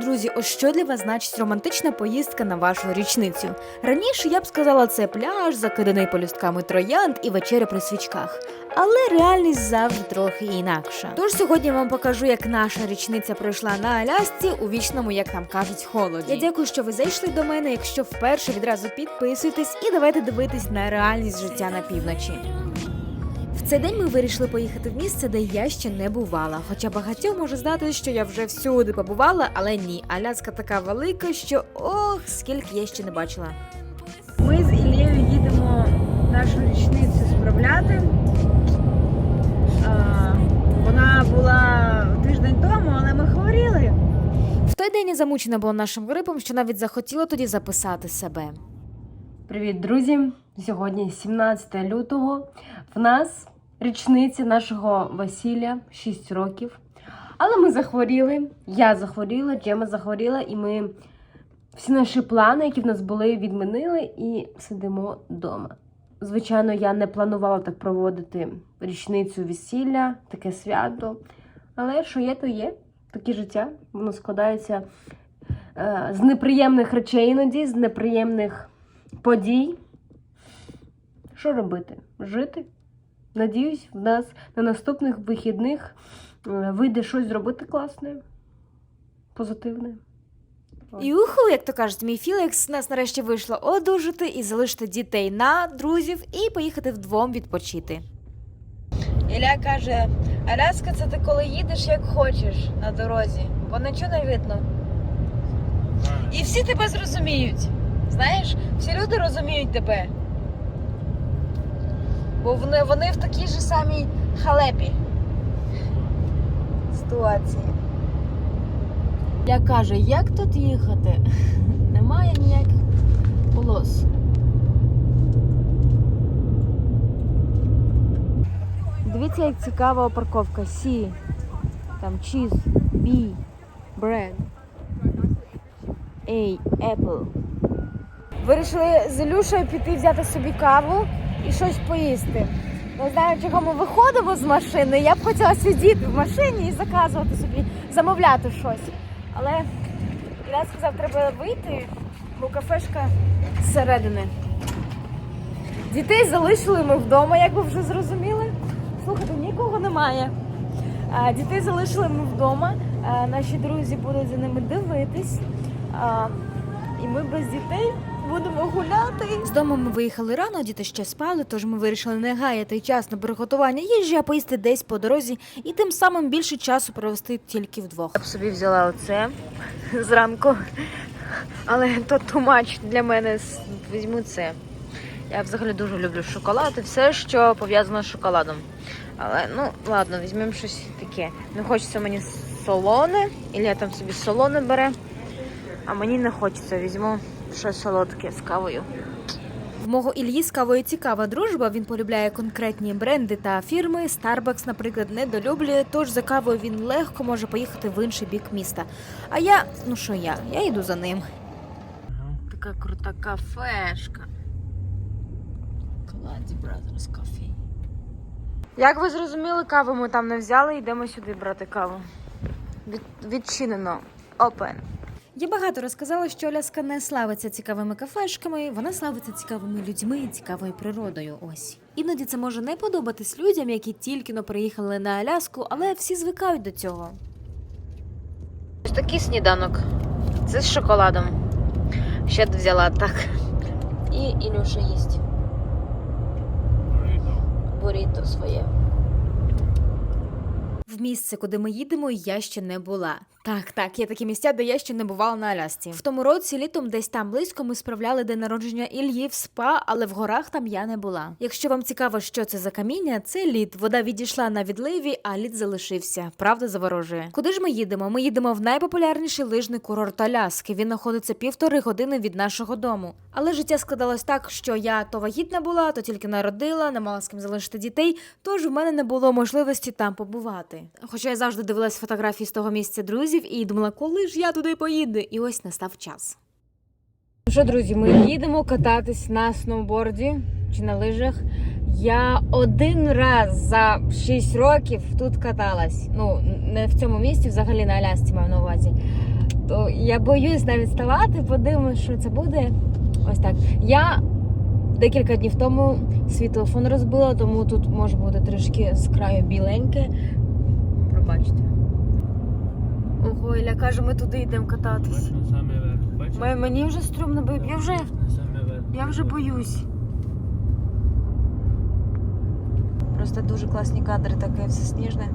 Друзі, ось що для вас значить романтична поїздка на вашу річницю. Раніше я б сказала, це пляж, закиданий полюстками троянд і вечеря при свічках. Але реальність завжди трохи інакша. Тож сьогодні вам покажу, як наша річниця пройшла на Алясці у вічному, як нам кажуть, холоді. Я дякую, що ви зайшли до мене. Якщо вперше відразу підписуйтесь і давайте дивитись на реальність життя на півночі. Цей день ми вирішили поїхати в місце, де я ще не бувала. Хоча багатьом може здати, що я вже всюди побувала, але ні, Аляска така велика, що ох, скільки я ще не бачила. Ми з Ілією їдемо нашу річницю справляти. Вона була тиждень тому, але ми хворіли. В той день я замучена була нашим грипом, що навіть захотіла тоді записати себе. Привіт, друзі! Сьогодні 17 лютого. В нас річниця нашого весілля 6 років. Але ми захворіли. Я захворіла, Джема захворіла, і ми всі наші плани, які в нас були, відмінили і сидимо вдома. Звичайно, я не планувала так проводити річницю весілля, таке свято. Але що є, то є. Таке життя. Воно складається е, з неприємних речей іноді, з неприємних подій. Що робити? Жити? Надіюсь, в нас на наступних вихідних е, вийде щось зробити класне, позитивне. І уху, як то кажуть, мій Філікс нас нарешті вийшло одужати і залишити дітей на друзів і поїхати вдвом відпочити. Ілля каже: Аляска, це ти коли їдеш як хочеш на дорозі, бо нічого не видно. І всі тебе зрозуміють. Знаєш, всі люди розуміють тебе. Бо вони, вони в такій же самій халепі ситуації. Я каже, як тут їхати? Немає ніяких полос. Дивіться, як цікава парковка. Сі, там чіз, бі, бред. Ей, Apple. Вирішили з Ілюшею піти взяти собі каву і щось поїсти. Не знаю, чого ми виходимо з машини. Я б хотіла сидіти в машині і заказувати собі, замовляти щось. Але Ілля сказав, треба вийти, бо кафешка зсередини. Дітей залишили ми вдома, як ви вже зрозуміли. Слухайте, нікого немає. Дітей залишили ми вдома. Наші друзі будуть за ними дивитись. І ми без дітей будемо гуляти. З дому ми виїхали рано, діти ще спали, тож ми вирішили не гаяти час на приготування їжі, а поїсти десь по дорозі і тим самим більше часу провести тільки вдвох. Я б собі взяла оце зранку. Але то тумач для мене. Візьму це. Я взагалі дуже люблю шоколад і все, що пов'язано з шоколадом. Але ну ладно, візьмемо щось таке. Не хочеться мені солоне, і я там собі солоне бере. А мені не хочеться, візьму щось солодке з кавою. В мого Ільї з кавою цікава дружба. Він полюбляє конкретні бренди та фірми. Starbucks, наприклад, недолюблює, тож за кавою він легко може поїхати в інший бік міста. А я, ну що я, я йду за ним. Така крута кафешка. Кладі Brothers Coffee. Як ви зрозуміли, каву ми там не взяли, йдемо сюди брати каву. Від, відчинено. Open. Я багато розказала, що Аляска не славиться цікавими кафешками, вона славиться цікавими людьми і цікавою природою. Ось іноді це може не подобатись людям, які тільки но приїхали на Аляску, але всі звикають до цього. Ось такий сніданок. Це з шоколадом. Ще взяла так. І Ілюша їсть. Буріто своє. В місце, куди ми їдемо, я ще не була. Так, так, є такі місця, де я ще не бувала на Алясці. В тому році літом десь там близько ми справляли день народження Ільї в спа, але в горах там я не була. Якщо вам цікаво, що це за каміння, це лід. Вода відійшла на відливі, а лід залишився. Правда заворожує. Куди ж ми їдемо? Ми їдемо в найпопулярніший лижний курорт Аляски. Він знаходиться півтори години від нашого дому. Але життя складалось так, що я то вагітна була, то тільки народила, не мала з ким залишити дітей, тож в мене не було можливості там побувати. Хоча я завжди дивилась фотографії з того місця друзів і думала, коли ж я туди поїду, і ось настав час. Ну що, друзі, ми їдемо кататись на сноуборді чи на лижах. Я один раз за 6 років тут каталась. Ну, не в цьому місці, взагалі на Алясці маю на увазі. то я боюсь навіть ставати, подивимось, що це буде. Ось так. Я декілька днів тому свій телефон розбила, тому тут може бути трішки з краю біленьке. Пробачте. Ого, Ілля каже, ми туди йдемо кататись. На самий верх. Бачиш? М- Мені вже стрьомно, бо я вже, верх. я вже боюсь. Просто дуже класні кадри, таке все сніжне.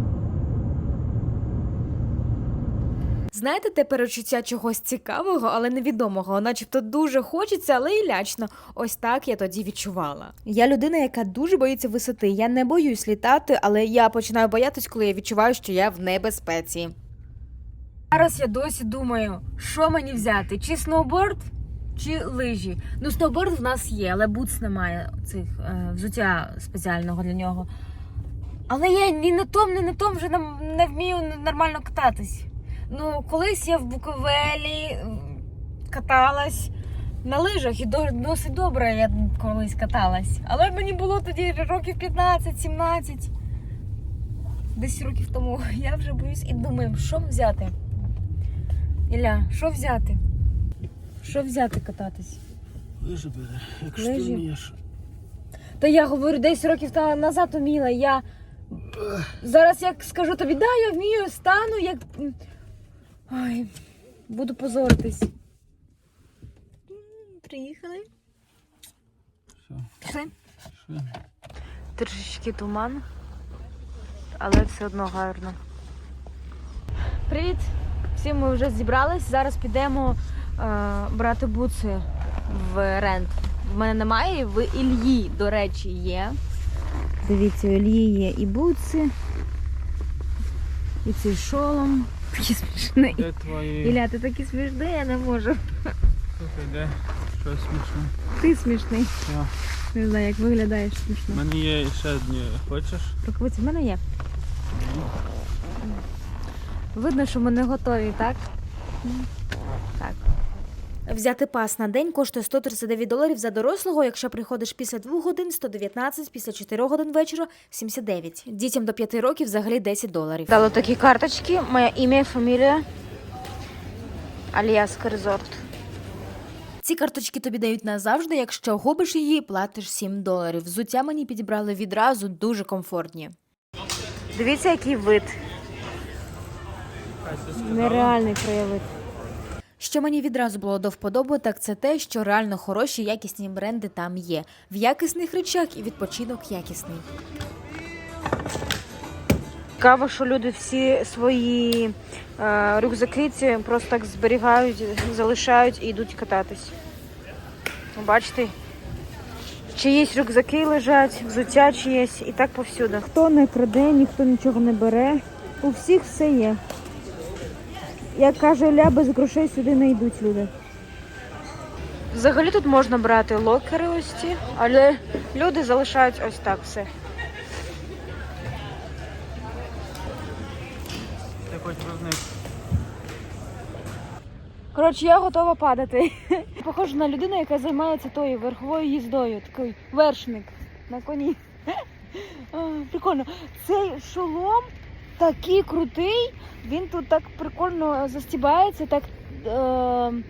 Знаєте, те перечуття чогось цікавого, але невідомого, начебто дуже хочеться, але і лячно. Ось так я тоді відчувала. Я людина, яка дуже боїться висоти. Я не боюсь літати, але я починаю боятись, коли я відчуваю, що я в небезпеці. Зараз я досі думаю, що мені взяти: чи сноуборд, чи лижі. Ну, сноуборд в нас є, але бутс немає цих е, взуття спеціального для нього. Але я ні на том, ні на том вже не, не вмію нормально кататись. Ну, колись я в Буковелі каталась на лижах і досить добре я колись каталась. Але мені було тоді років 15-17. Десь років тому. Я вже боюсь і думаю, що взяти. Ілля, що взяти? Що взяти кататись? Лижі бери, якщо Лижі? ти вмієш. Та я говорю, десь років та назад уміла. Я зараз як скажу тобі, да, я вмію, стану, як. Ой, буду позоритись. Приїхали. Все, Пішли. Трішечки туман, але все одно гарно. Привіт! Всі ми вже зібрались. Зараз підемо е, брати буци в рент. В мене немає, в Ільї, до речі, є. Дивіться, у Ільї є і буци, і цей шолом. Такий смішний. Де твої... Ілля, ти такий смішний, я не можу. Слухай, де? Щось смішне. Ти смішний. Я. Не знаю, як виглядаєш У мене є ще одні. Хочеш? Рукавиці в мене є. Видно, що ми не готові, так? Так. Взяти пас на день коштує 139 доларів за дорослого. Якщо приходиш після 2 годин, 119, після 4 годин вечора 79. Дітям до 5 років взагалі 10 доларів. Дали такі карточки, моє ім'я, фамілія. Альяска Резорт. Ці карточки тобі дають назавжди. Якщо губиш її, платиш 7 доларів. Взуття мені підібрали відразу дуже комфортні. Дивіться, який вид. Нереальний краєвид. Що мені відразу було до вподоби, так це те, що реально хороші якісні бренди там є. В якісних речах і відпочинок якісний. Цікаво, що люди всі свої е, рюкзаки ці просто так зберігають, залишають і йдуть кататись. Бачите? Чиїсь рюкзаки лежать, взуття чиєсь і так повсюди. Хто не краде, ніхто нічого не бере. У всіх все є. Як каже Ля, без грошей сюди не йдуть люди. Взагалі тут можна брати локери ось ці, але люди залишають ось так все. Ти хоч вниз. Коротше, я готова падати. Похожа на людину, яка займається тою верховою їздою. Такий вершник на коні. Прикольно. Цей шолом такий крутий. Він тут так прикольно застібається, так е-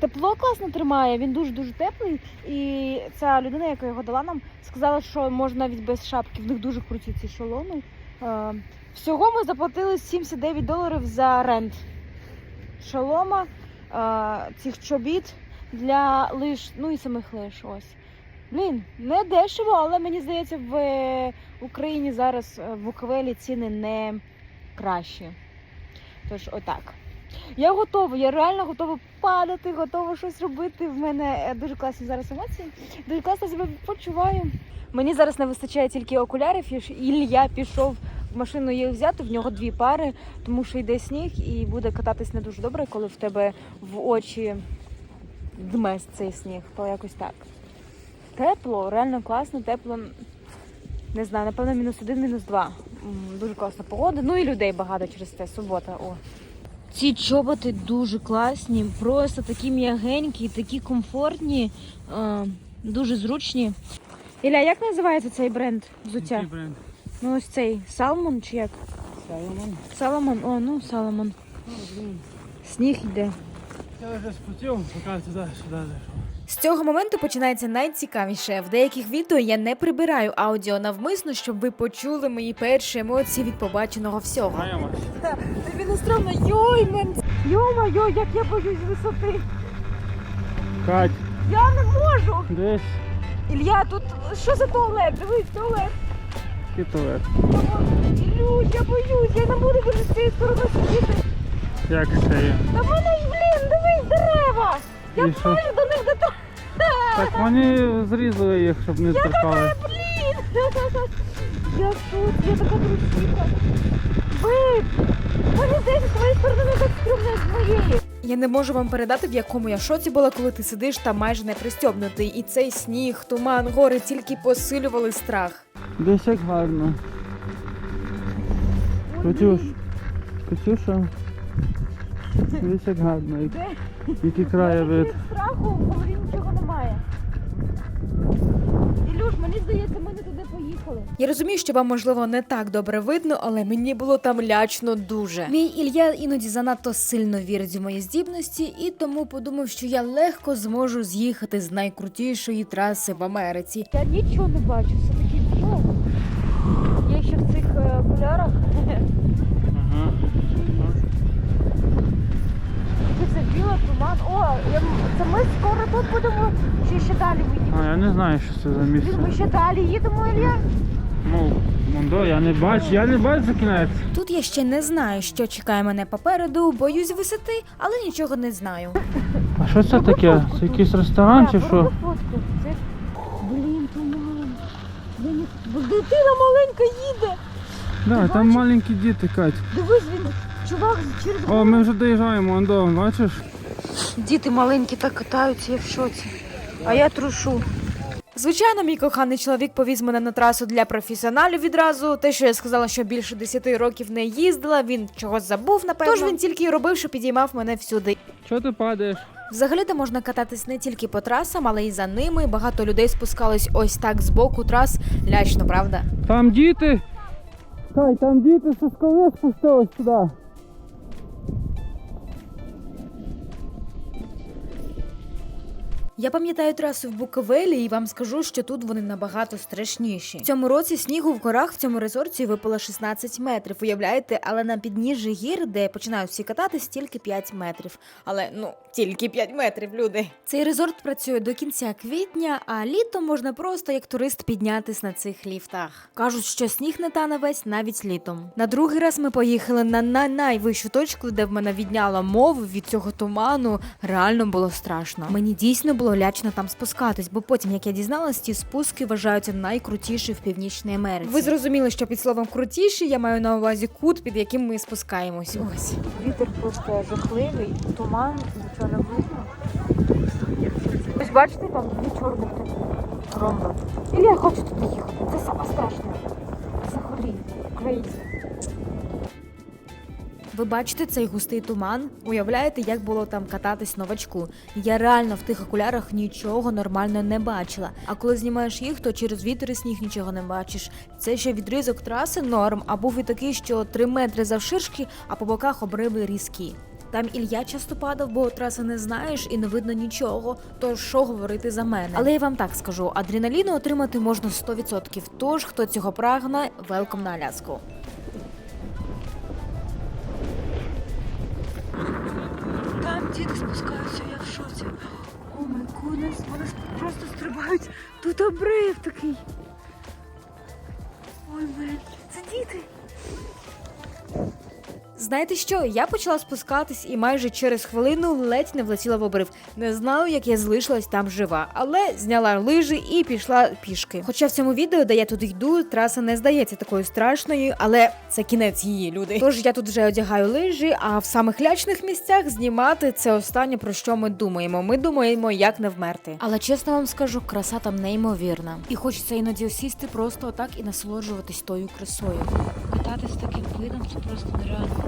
тепло класно тримає. Він дуже-дуже теплий. І ця людина, яка його дала нам, сказала, що можна навіть без шапки. В них дуже круті ці шоломи. Е- всього ми заплатили 79 доларів за рент шолома е, цих чобіт для лиш, ну і самих лиш. Ось. Блін, не дешево, але мені здається, в е, Україні зараз е, в Буковелі ціни не кращі. Тож, отак. Я готова, я реально готова падати, готова щось робити. В мене е, дуже класні зараз емоції. Дуже класно себе почуваю. Мені зараз не вистачає тільки окулярів, і Ілля пішов в машину їх взяти, в нього дві пари, тому що йде сніг і буде кататись не дуже добре, коли в тебе в очі дме цей сніг, то якось так. Тепло, реально класно, тепло. Не знаю, напевно, мінус один, мінус два. Дуже класна погода. Ну і людей багато через те. Субота. О. Ці чоботи дуже класні, просто такі м'ягенькі, такі комфортні, е, дуже зручні. Ілля, як називається цей бренд взуття? Який бренд? Ну ось цей Салмон чи як? Саломон. Саломон, о, ну Саломон. Сніг йде. Я вже спотів, поки туди, сюди зайшов. З цього моменту починається найцікавіше. В деяких відео я не прибираю аудіо навмисно, щоб ви почули мої перші емоції від побаченого всього. Тобі не стромно, йой, мен. Йо-моє, як я боюсь висоти. Кать, Я не можу. десь Ілля, тут що за туалет? Дивись, туалет. китове. Ілюш, я боюсь, я не буду вже з цієї сторони сидіти. Як це є? Та мене, блін, дивись, дерева. Я І що? до них до Так вони зрізали їх, щоб не торкали. Блін! Я тут, я така трусіка. Бик! Мені здається, з твоєї сторони не так стрімно, як з моєї. Я не можу вам передати, в якому я шоці була, коли ти сидиш та майже не пристьобнутий. І цей сніг, туман, гори тільки посилювали страх. Десь як гарно. Катюш, Катюша. Десь як гарно. як- Який краєвид. Страху в голові нічого немає. Ілюш, мені здається, ми не туди поїхали. Я розумію, що вам можливо не так добре видно, але мені було там лячно дуже. Мій Ілля іноді занадто сильно вірить в мої здібності, і тому подумав, що я легко зможу з'їхати з найкрутішої траси в Америці. Я нічого не бачу, все таки ну. Я ще в цих е, окулярах. Туман. О, я, це ми скоро тут будемо, чи ще далі ми їдемо? А я не знаю, що це за Блін, місце. ми ще далі їдемо, Ілля? Ну, Мондо, я не бачу, я не бачу кінець. Тут я ще не знаю, що чекає мене попереду, боюсь висоти, але нічого не знаю. А що це таке? Це якийсь ресторан чи що? Це... Блін, туман. Я Дитина маленька їде. Да, там маленькі діти, Кать. Дивись, він чувак через О, ми вже доїжджаємо, Мондо, бачиш? Діти маленькі так катаються, я в шоці. А я трушу. Звичайно, мій коханий чоловік повіз мене на трасу для професіоналів відразу. Те, що я сказала, що більше 10 років не їздила, він чогось забув, напевно. Тож він тільки й робив, що підіймав мене всюди. Чого ти падаєш? Взагалі-то можна кататись не тільки по трасам, але й за ними. Багато людей спускались ось так з боку трас. Лячно, правда? Там діти! Кай, там діти зі скали спустились туди. Я пам'ятаю трасу в Буковелі і вам скажу, що тут вони набагато страшніші. В цьому році снігу в горах в цьому резорті випало 16 метрів. Уявляєте, але на підніжжі гір, де починають всі кататись, тільки 5 метрів. Але ну тільки 5 метрів, люди. Цей резорт працює до кінця квітня, а літом можна просто як турист піднятись на цих ліфтах. Кажуть, що сніг не тане весь навіть літом. На другий раз ми поїхали на най- найвищу точку, де в мене відняло мову від цього туману. Реально було страшно. Мені дійсно було лячно там спускатись, бо потім, як я дізналась, ці спуски вважаються найкрутіші в північній Америці. Ви зрозуміли, що під словом крутіші я маю на увазі кут, під яким ми спускаємось. Ось. Вітер просто жахливий, туман, нічого не видно. Ось бачите, там дві чорних ромби. Ілля, я хочу туди їхати. Це саме страшне. Взагалі, крейзі. Ви бачите цей густий туман? Уявляєте, як було там кататись новачку? Я реально в тих окулярах нічого нормально не бачила. А коли знімаєш їх, то через вітер і сніг нічого не бачиш. Це ще відрізок траси норм, а був і такий, що 3 метри завширшки, а по боках обриви різкі. Там Ілля часто падав, бо траси не знаєш і не видно нічого. Тож що говорити за мене? Але я вам так скажу: адреналіну отримати можна 100%. Тож, хто цього прагне, велком на Аляску. Діти спускаються, я в шоці. О май гуднес, вони просто стрибають. Тут обрив такий. Ой, блядь, це діти. Знаєте що? Я почала спускатись і майже через хвилину ледь не влетіла в обрив. Не знаю, як я залишилась там жива, але зняла лижі і пішла пішки. Хоча в цьому відео, де я туди йду, траса не здається такою страшною, але це кінець її люди. Тож я тут вже одягаю лижі, а в самих лячних місцях знімати це останнє про що ми думаємо. Ми думаємо, як не вмерти. Але чесно вам скажу, краса там неймовірна. І хочеться іноді осісти просто отак і насолоджуватись тою красою. Кататись таким видом це просто нереально.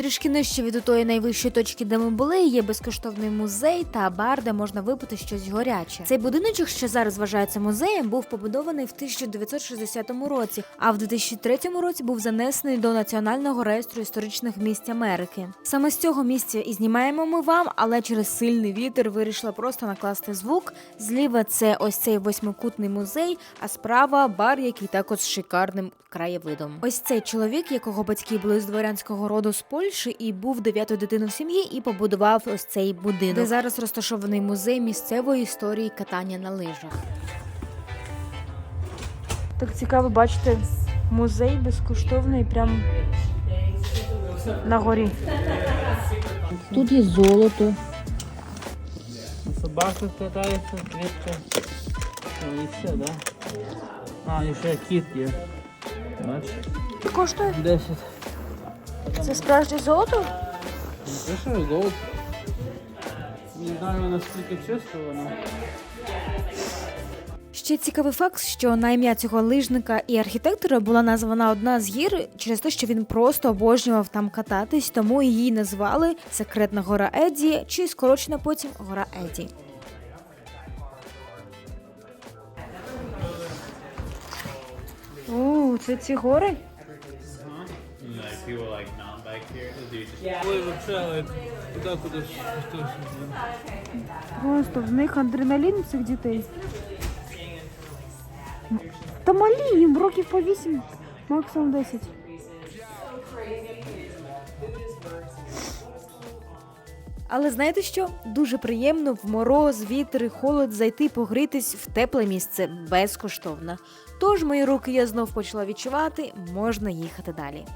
Трішки нижче від тої найвищої точки, де ми були, є безкоштовний музей та бар, де можна випити щось гаряче. Цей будиночок, що зараз вважається музеєм, був побудований в 1960 році, а в 2003 році був занесений до Національного реєстру історичних місць Америки. Саме з цього місця і знімаємо ми вам, але через сильний вітер вирішила просто накласти звук. Зліва це ось цей восьмикутний музей, а справа бар, який також з шикарним краєвидом. Ось цей чоловік, якого батьки були з дворянського роду з Польщі, і був дев'ятою дитиною в сім'ї, і побудував ось цей будинок, де зараз розташований музей місцевої історії катання на лижах. Так цікаво бачити музей безкоштовний прямо на горі. Тут є золото. Собака катається, квітка. Ну і все, да? А, і ще кіт є. Бачиш? Коштує? 10. Це справжнє золото? Це що, золото? Не знаю наскільки чисто воно. Ще цікавий факт, що на ім'я цього лижника і архітектора була названа одна з гір через те, що він просто обожнював там кататись, тому її назвали Секретна гора Еді чи скорочена потім гора Еді. О, це ці гори? Like people like non-bike here, just. Просто в них адреналін цих дітей. Та малі їм років по 8, максимум 10. Але знаєте що? Дуже приємно в мороз, вітер і холод зайти погрітись в тепле місце безкоштовно. Тож мої руки я знов почала відчувати, можна їхати далі.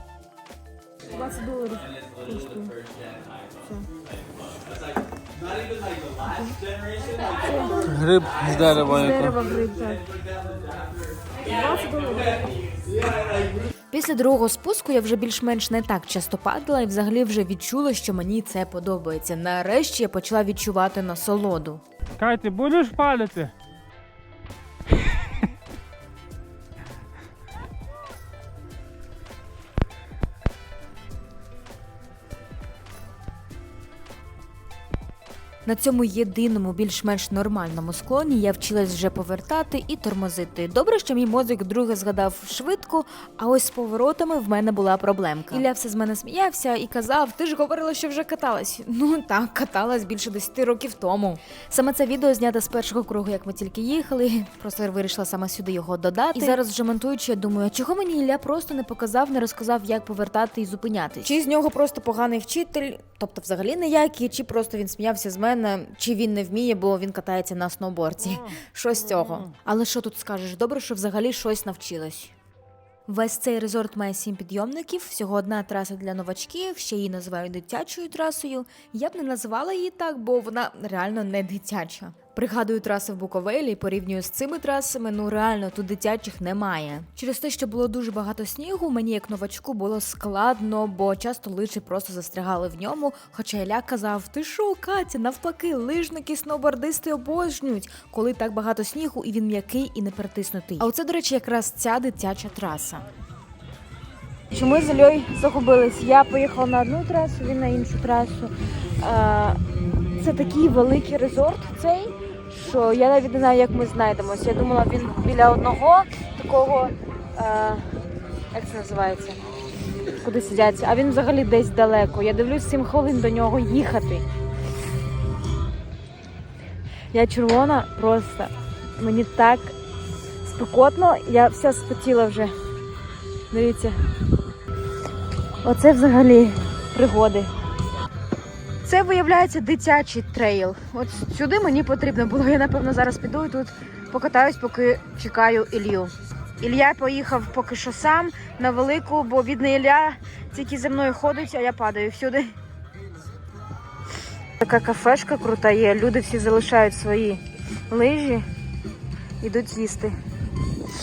20 доларів коштує. Гриб з дерева З дерева гриб, так. 20 доларів. Після другого спуску я вже більш-менш не так часто падала і взагалі вже відчула, що мені це подобається. Нарешті я почала відчувати насолоду. Кай, ти будеш палити? На цьому єдиному більш-менш нормальному склоні я вчилась вже повертати і тормозити. Добре, що мій мозок друге згадав швидко, а ось з поворотами в мене була проблемка. Ілля все з мене сміявся і казав: Ти ж говорила, що вже каталась. Ну так, каталась більше 10 років тому. Саме це відео знято з першого кругу, як ми тільки їхали. Просто вирішила саме сюди його додати. І зараз вже монтуючи, я думаю, чого мені Ілля просто не показав, не розказав, як повертати і зупинятись? Чи з нього просто поганий вчитель, тобто взагалі ніякий, чи просто він сміявся з мене, чи він не вміє, бо він катається на сноуборді. Що з цього? Але що тут скажеш? Добре, що взагалі щось навчилась. Весь цей резорт має сім підйомників, всього одна траса для новачків, ще її називають дитячою трасою. Я б не називала її так, бо вона реально не дитяча. Пригадую траси в Буковелі порівнюю з цими трасами, ну реально тут дитячих немає. Через те, що було дуже багато снігу, мені як новачку було складно, бо часто лижі просто застрягали в ньому. Хоча Ілля казав: Ти що, Катя, навпаки, лижники, сноубордисти обожнюють, коли так багато снігу, і він м'який і не перетиснутий. А оце, до речі, якраз ця дитяча траса. Що ми з Ільою загубились. Я поїхала на одну трасу, він на іншу трасу. Е, Це такий великий резорт цей, що я навіть не знаю, як ми знайдемося. Я думала, він біля одного такого, е, як це називається? Куди сидять, а він взагалі десь далеко. Я дивлюсь 7 хвилин до нього їхати. Я червона просто. Мені так спекотно, я вся спотіла вже. Дивіться. Оце взагалі пригоди. Це виявляється дитячий трейл. От сюди мені потрібно було. Я напевно зараз піду і тут покатаюсь, поки чекаю Ілью. Ілля поїхав поки що сам на велику, бо бідний Ілля тільки за мною ходить, а я падаю всюди. Така кафешка крута є. Люди всі залишають свої лижі, йдуть їсти.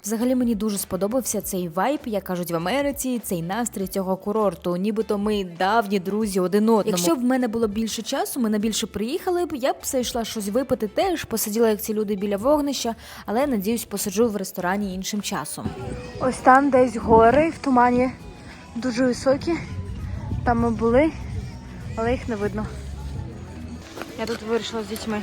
Взагалі мені дуже сподобався цей вайб, як кажуть в Америці, цей настрій цього курорту. Нібито ми давні друзі один одному. Якщо б в мене було більше часу, ми на більше приїхали б. Я б все йшла щось випити теж, посиділа як ці люди біля вогнища, але надіюсь, посиджу в ресторані іншим часом. Ось там десь гори в тумані дуже високі. Там ми були, але їх не видно. Я тут вирішила з дітьми.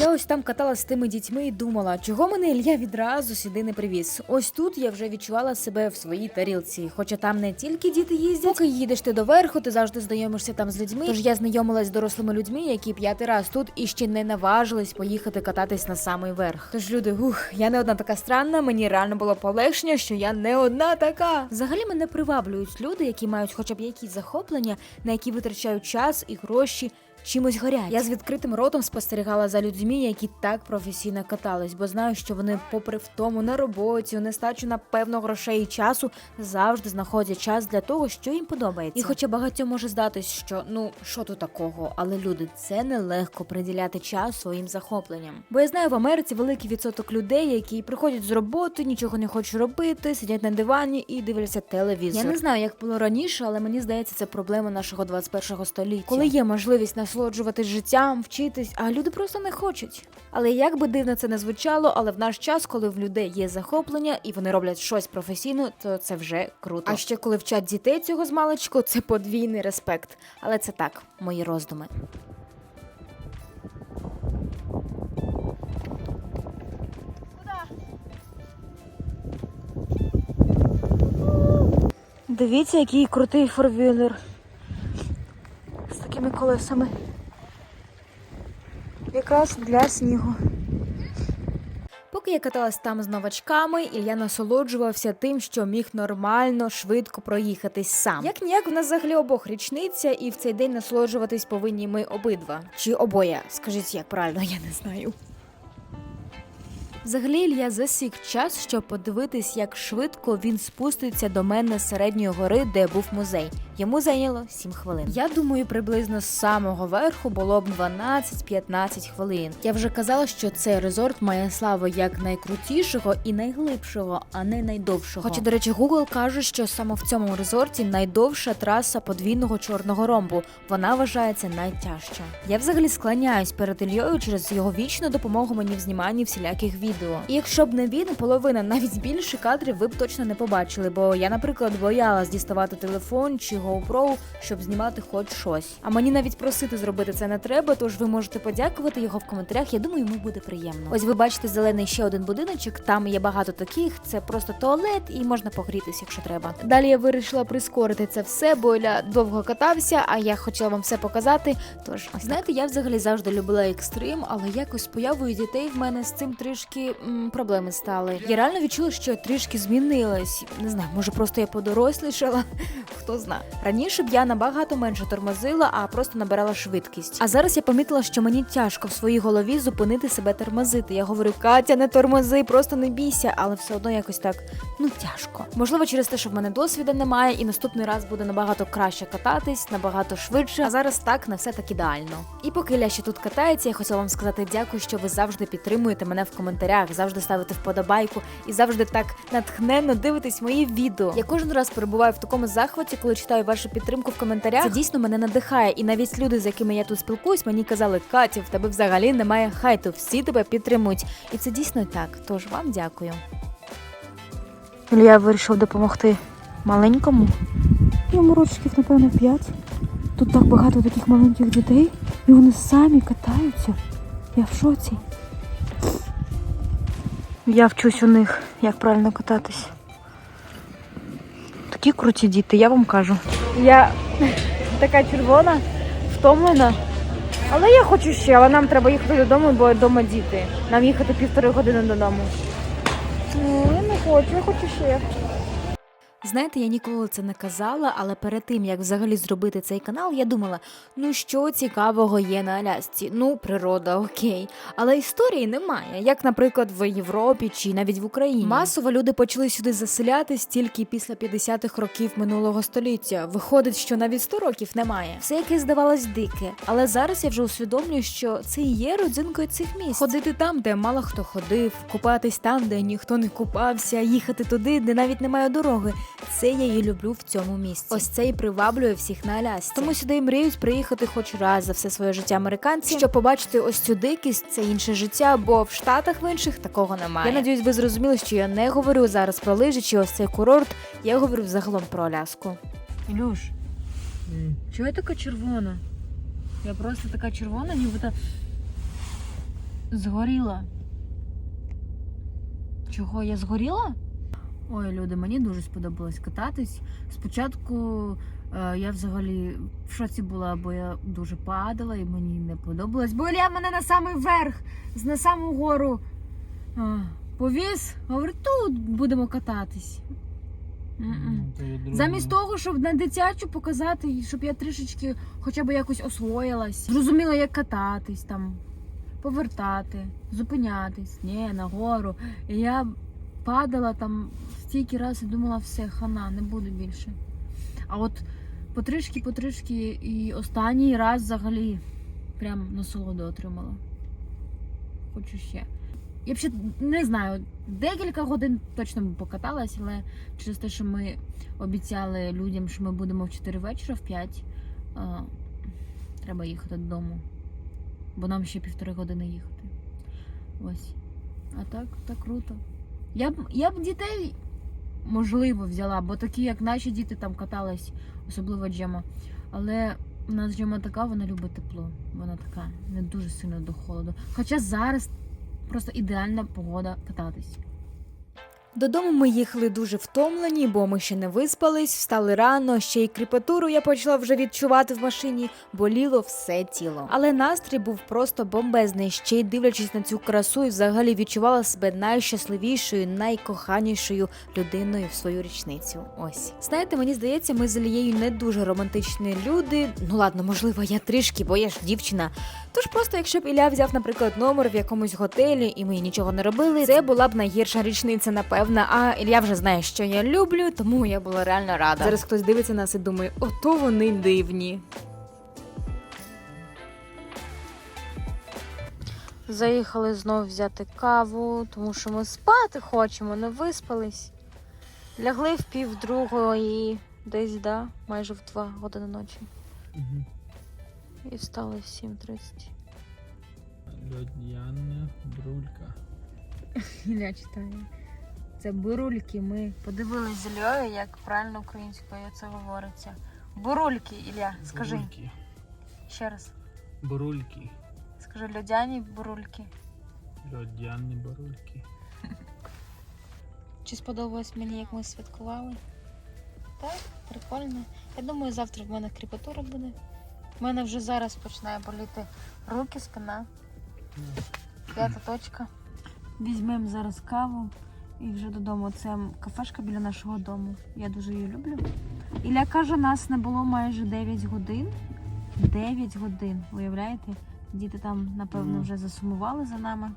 Я ось там каталась з тими дітьми і думала, чого мене Ілля відразу сюди не привіз. Ось тут я вже відчувала себе в своїй тарілці. Хоча там не тільки діти їздять. Поки їдеш ти до верху, ти завжди знайомишся там з людьми. Тож я знайомилась з дорослими людьми, які п'ятий раз тут і ще не наважились поїхати кататись на самий верх. Тож люди, ух, я не одна така странна. Мені реально було полегшення, що я не одна така. Взагалі мене приваблюють люди, які мають хоча б якісь захоплення, на які витрачають час і гроші чимось горять. Я з відкритим ротом спостерігала за людьми, які так професійно катались, бо знаю, що вони, попри втому на роботі, у нестачу напевно грошей і часу, завжди знаходять час для того, що їм подобається. І хоча багатьом може здатись, що ну що тут такого, але люди, це нелегко приділяти час своїм захопленням. Бо я знаю в Америці великий відсоток людей, які приходять з роботи, нічого не хочуть робити, сидять на дивані і дивляться телевізор. Я не знаю, як було раніше, але мені здається, це проблема нашого 21-го століття. Коли є можливість насолоджуватись життям, вчитись, а люди просто не хочуть. Але як би дивно це не звучало, але в наш час, коли в людей є захоплення і вони роблять щось професійно, то це вже круто. А ще коли вчать дітей цього з маличку, це подвійний респект. Але це так, мої роздуми. Дивіться, який крутий форвілер. З такими колесами. Якраз для снігу. Поки я каталась там з новачками, Ілля насолоджувався тим, що міг нормально, швидко проїхатись сам. Як ніяк, в нас взагалі обох річниця, і в цей день насолоджуватись повинні ми обидва. Чи обоє? Скажіть, як правильно, я не знаю. Взагалі Ілля засік час, щоб подивитись, як швидко він спуститься до мене з середньої гори, де був музей. Йому зайняло 7 хвилин. Я думаю, приблизно з самого верху було б 12-15 хвилин. Я вже казала, що цей резорт має славу як найкрутішого і найглибшого, а не найдовшого. Хоча, до речі, Google каже, що саме в цьому резорті найдовша траса подвійного чорного ромбу. Вона вважається найтяжча. Я взагалі склоняюсь перед Ільєю через його вічну допомогу мені в зніманні всіляких відео. І якщо б не він, половина навіть більше кадрів ви б точно не побачили. Бо я, наприклад, боялась діставати телефон чи GoPro, щоб знімати хоч щось. А мені навіть просити зробити це не треба, тож ви можете подякувати його в коментарях. Я думаю, йому буде приємно. Ось ви бачите зелений ще один будиночок. Там є багато таких. Це просто туалет, і можна погрітися, якщо треба. Далі я вирішила прискорити це все, бо Ілля довго катався, а я хотіла вам все показати. Тож, ось знаєте, я взагалі завжди любила екстрим, але якось з появою дітей в мене з цим трішки м, проблеми стали. Я реально відчула, що трішки змінилась. Не знаю, може просто я подорослішала. Хто зна. Раніше б я набагато менше тормозила, а просто набирала швидкість. А зараз я помітила, що мені тяжко в своїй голові зупинити себе тормозити. Я говорю, Катя, не тормози, просто не бійся, але все одно якось так ну тяжко. Можливо, через те, що в мене досвіду немає, і наступний раз буде набагато краще кататись, набагато швидше. А зараз так не все так ідеально. І поки Ілля ще тут катається, я хотіла вам сказати дякую, що ви завжди підтримуєте мене в коментарях, завжди ставите вподобайку і завжди так натхненно дивитесь мої відео. Я кожен раз перебуваю в такому захваті, коли читаю вашу підтримку в коментарях. Це дійсно мене надихає. І навіть люди, з якими я тут спілкуюсь, мені казали, Катя, в тебе взагалі немає хайту, всі тебе підтримують. І це дійсно так. Тож вам дякую. Ілля вирішив допомогти маленькому. Йому рочків, напевно, 5. Тут так багато таких маленьких дітей, і вони самі катаються. Я в шоці. Я вчусь у них, як правильно кататись. Такі круті діти, я вам кажу. Я така червона, втомлена. Але я хочу ще, але нам треба їхати додому, бо вдома діти. Нам їхати півтори години додому. Ну, я не хочу, я хочу ще. Знаєте, я ніколи це не казала, але перед тим як взагалі зробити цей канал, я думала, ну що цікавого є на Алясці? Ну, природа, окей. Але історії немає, як, наприклад, в Європі чи навіть в Україні. Масово люди почали сюди заселятись тільки після 50-х років минулого століття. Виходить, що навіть 100 років немає. Все яке здавалось дике. Але зараз я вже усвідомлюю, що це і є родзинкою цих місць. Ходити там, де мало хто ходив, купатись там, де ніхто не купався, їхати туди, де навіть немає дороги. Це я її люблю в цьому місці. Ось це і приваблює всіх на Алясці. Тому сюди і мріють приїхати хоч раз за все своє життя американці, щоб побачити ось цю дикість, це інше життя, бо в Штатах в інших такого немає. Я надіюсь, ви зрозуміли, що я не говорю зараз про лижі чи ось цей курорт. Я говорю загалом про Аляску. Ілюш, чого я така червона? Я просто така червона, нібито згоріла. Чого я згоріла? Ой, люди, мені дуже сподобалось кататись. Спочатку е, я взагалі в шоці була, бо я дуже падала і мені не подобалось. Бо Ілля мене на самий верх, на саму гору е, повіз. Говорить, тут будемо кататись. Є друге. Замість того, щоб на дитячу показати, щоб я трішечки хоча б якось освоїлась, зрозуміла, як кататись там, повертати, зупинятись, ні, нагору. І я падала там стільки разів і думала, все, хана, не буду більше. А от потрішки, потрішки, і останній раз взагалі прям насолоду отримала. Хочу ще. Я ще не знаю, декілька годин точно б покаталась, але через те, що ми обіцяли людям, що ми будемо в 4 вечора, в 5, а, треба їхати додому. Бо нам ще півтори години їхати. Ось. А так, так круто. Я б, я б дітей, можливо, взяла, бо такі, як наші діти там катались, особливо Джема. Але у нас Джема така, вона любить тепло. Вона така не дуже сильно до холоду. Хоча зараз просто ідеальна погода кататись. Додому ми їхали дуже втомлені, бо ми ще не виспались, встали рано, ще й кріпатуру я почала вже відчувати в машині, боліло все тіло. Але настрій був просто бомбезний. Ще й дивлячись на цю красу, і взагалі відчувала себе найщасливішою, найкоханішою людиною в свою річницю. Ось знаєте, мені здається, ми з Алією не дуже романтичні люди. Ну ладно, можливо, я трішки, бо я ж дівчина. Тож просто, якщо б Ілля взяв, наприклад, номер в якомусь готелі, і ми нічого не робили, це була б найгірша річниця, напевно. А Ілля вже знає, що я люблю, тому я була реально рада. Зараз хтось дивиться нас і думає, ото вони дивні. Заїхали знов взяти каву, тому що ми спати хочемо, не виспались. Лягли в пів другої, десь, да, майже в 2 години ночі. Мгм. І встали в 7.30. Льодяна брулька. Ілля читає. Це бурульки. Ми подивились з Ільєю, як правильно українською це говориться. Бурульки, Ілля, скажи Бурульки. ще раз. Бурульки. Скажи льодяні бурульки. Льодяні бурульки. Чи сподобалось мені, як ми святкували? Так, прикольно. Я думаю, завтра в мене кріпатура буде. У мене вже зараз починає боліти руки, спина. П'ята точка. Візьмемо зараз каву і вже додому. Це кафешка біля нашого дому. Я дуже її люблю. Ілля каже, нас не було майже 9 годин. 9 годин, уявляєте? Діти там, напевно, вже засумували за нами.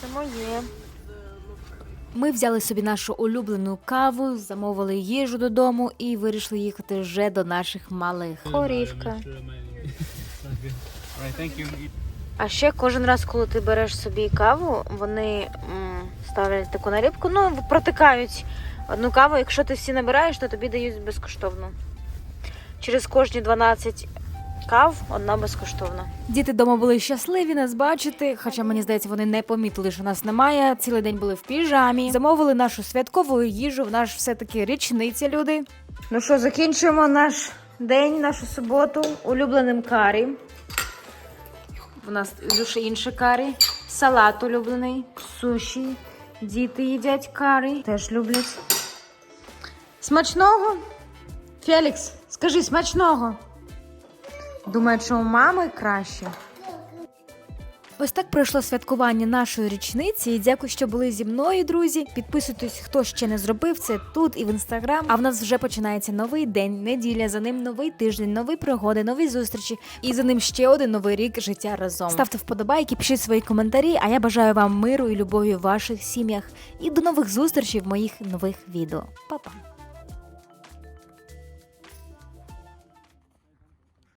Це моє. Ми взяли собі нашу улюблену каву, замовили їжу додому і вирішили їхати вже до наших малих. Хорівка. А ще кожен раз, коли ти береш собі каву, вони м, ставлять таку наліпку, ну, протикають одну каву. Якщо ти всі набираєш, то тобі дають безкоштовно. Через кожні 12 кав одна безкоштовна. Діти вдома були щасливі нас бачити, хоча мені здається, вони не помітили, що нас немає. Цілий день були в піжамі. Замовили нашу святкову їжу. В наш все-таки річниця, люди. Ну що, закінчуємо наш день, нашу суботу улюбленим карі. У нас дуже інше карі. Салат улюблений, суші. Діти їдять карі. Теж люблять. Смачного? Фелікс, скажи смачного. Думаю, що у мами краще. Ось так пройшло святкування нашої річниці. І Дякую, що були зі мною, друзі. Підписуйтесь, хто ще не зробив це тут і в інстаграм. А в нас вже починається новий день, неділя. За ним новий тиждень, нові пригоди, нові зустрічі. І за ним ще один новий рік життя разом. Ставте вподобайки, пишіть свої коментарі. А я бажаю вам миру і любові в ваших сім'ях. І до нових зустрічей в моїх нових відео. Па-па!